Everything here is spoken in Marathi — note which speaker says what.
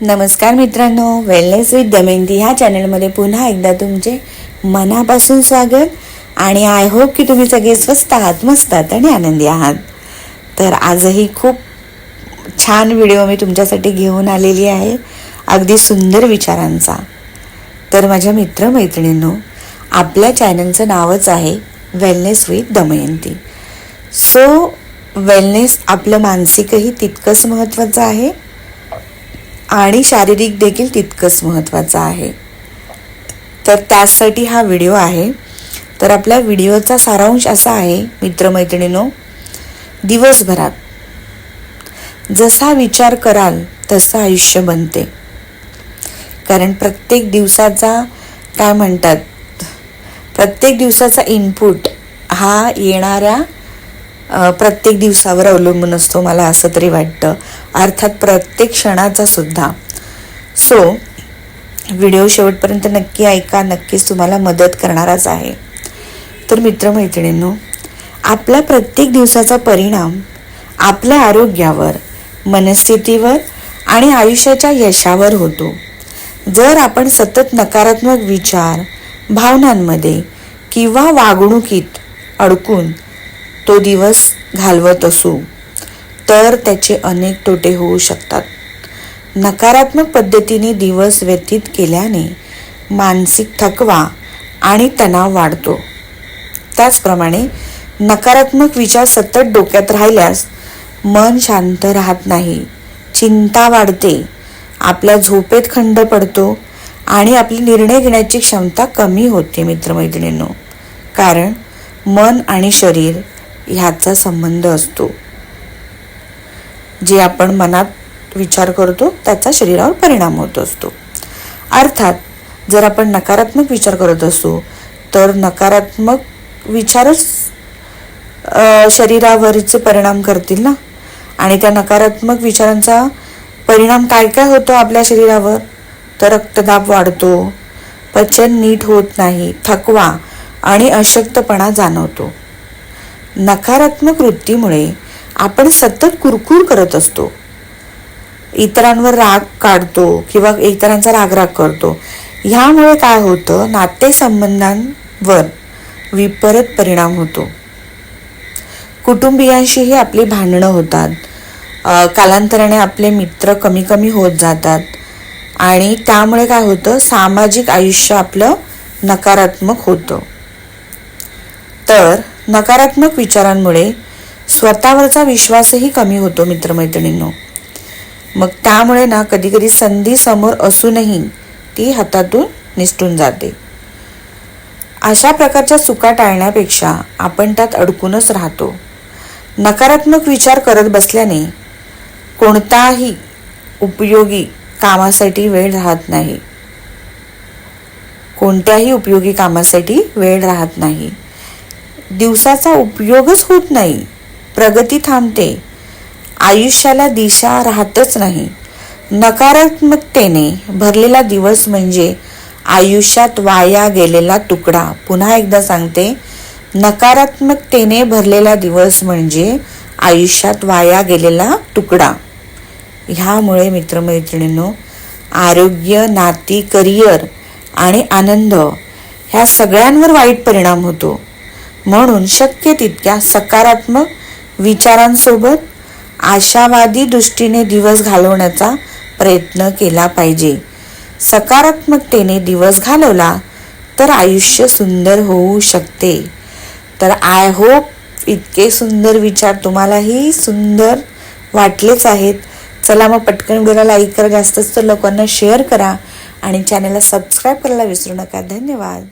Speaker 1: नमस्कार मित्रांनो वेलनेस विथ दमेंती ह्या चॅनलमध्ये पुन्हा एकदा तुमचे मनापासून स्वागत आणि आय होप की तुम्ही सगळे स्वस्त आहात मस्त आहात आणि आनंदी आहात. तर आजही खूप छान व्हिडिओ मी तुमच्यासाठी घेऊन आलेली आहे अगदी सुंदर विचारांचा. तर माझ्या मित्रमैत्रिणींनो आपल्या चॅनलचं नावच आहे wellness with Damayanti so wellness आपलं मानसिकही तितकंच महत्त्वाचं आहे आणि शारीरिक देखील तितकंच महत्त्वाचं आहे. तर त्यासाठी हा व्हिडिओ आहे. तर आपल्या व्हिडिओचा सारांश असा आहे मित्रमैत्रिणीनो दिवसभरात जसा विचार कराल तसं आयुष्य बनते. कारण प्रत्येक दिवसाचा काय म्हणतात प्रत्येक दिवसाचा इनपुट हा येणाऱ्या प्रत्येक दिवसावर अवलंबून असतो मला असं तरी वाटतं. अर्थात प्रत्येक क्षणाचा सुद्धा. सो व्हिडिओ शेवटपर्यंत नक्की ऐका नक्कीच तुम्हाला मदत करणाराच आहे. तर मित्रमैत्रिणींनो आपल्या प्रत्येक दिवसाचा परिणाम आपल्या आरोग्यावर मनस्थितीवर आणि आयुष्याच्या यशावर होतो. जर आपण सतत नकारात्मक विचार भावनांमध्ये किंवा वागणुकीत अडकून तो दिवस घालवत असू तर त्याचे अनेक तोटे होऊ शकतात. नकारात्मक पद्धतीने दिवस व्यतीत केल्याने मानसिक थकवा आणि तणाव वाढतो. त्याचप्रमाणे नकारात्मक विचार सतत डोक्यात राहिल्यास मन शांत राहत नाही चिंता वाढते आपल्या झोपेत खंड पडतो आणि आपली निर्णय घेण्याची क्षमता कमी होते मित्रमैत्रिणींनो. कारण मन आणि शरीर ह्याचा संबंध असतो. जे आपण मनात विचार करतो त्याचा शरीरावर परिणाम होत असतो. अर्थात जर आपण नकारात्मक विचार करत असू तर नकारात्मक विचारच शरीरावरचे परिणाम करतील ना? आणि त्या नकारात्मक विचारांचा परिणाम काय काय होतो आपल्या शरीरावर? तर रक्तदाब वाढतो पचन नीट होत नाही थकवा आणि अशक्तपणा जाणवतो. नकारात्मक वृत्तीमुळे आपण सतत कुरकुर करत असतो. इतरांवर राग काढतो किंवा इतरांचा रागराग करतो. ह्यामुळे काय होतं? नातेसंबंधांवर विपरीत परिणाम होतो. कुटुंबियांशीही आपली भांडणं होतात. कालांतराने आपले मित्र कमी कमी होत जातात. आणि त्यामुळे काय होतं? सामाजिक आयुष्य आपलं नकारात्मक होतं. तर नकारात्मक विचारांमुळे स्वतःवरचा विश्वासही कमी होतो मित्रमैत्रिणींनो. मग त्यामुळे ना कधीकधी संधी समोर असूनही ती हातातून निसटून जाते. अशा प्रकारच्या चुका टाळण्यापेक्षा आपण त्यात अडकूनच राहतो. नकारात्मक विचार करत बसल्याने कोणताही उपयोगी कामासाठी वेळ राहत नाही. कोणत्याही उपयोगी कामासाठी वेळ राहत नाही. दिवसाचा उपयोगच होत नाही. प्रगती थांबते. आयुष्याला दिशा राहतच नाही. नकारात्मकतेने भरलेला दिवस म्हणजे आयुष्यात वाया गेलेला तुकडा. पुन्हा एकदा सांगते नकारात्मकतेने भरलेला दिवस म्हणजे आयुष्यात वाया गेलेला तुकडा. ह्यामुळे मित्रमैत्रिणींनो आरोग्य नाती करिअर आणि आनंद ह्या सगळ्यांवर वाईट परिणाम होतो. म्हणून शक्य तितक्या सकारात्मक विचारांसोबत आशावादी दृष्टीने दिवस घालवण्याचा प्रयत्न केला पाहिजे. सकारात्मकतेने दिवस घालवला तर आयुष्य सुंदर होऊ शकते. तर आय होप इतके सुंदर विचार तुम्हालाही सुंदर वाटलेच आहेत. चला मग पटकन व्हिडिओला लाईक करा. जास्तच तर लोकांना शेअर करा आणि चॅनलला सबस्क्राईब करायला विसरू नका. धन्यवाद.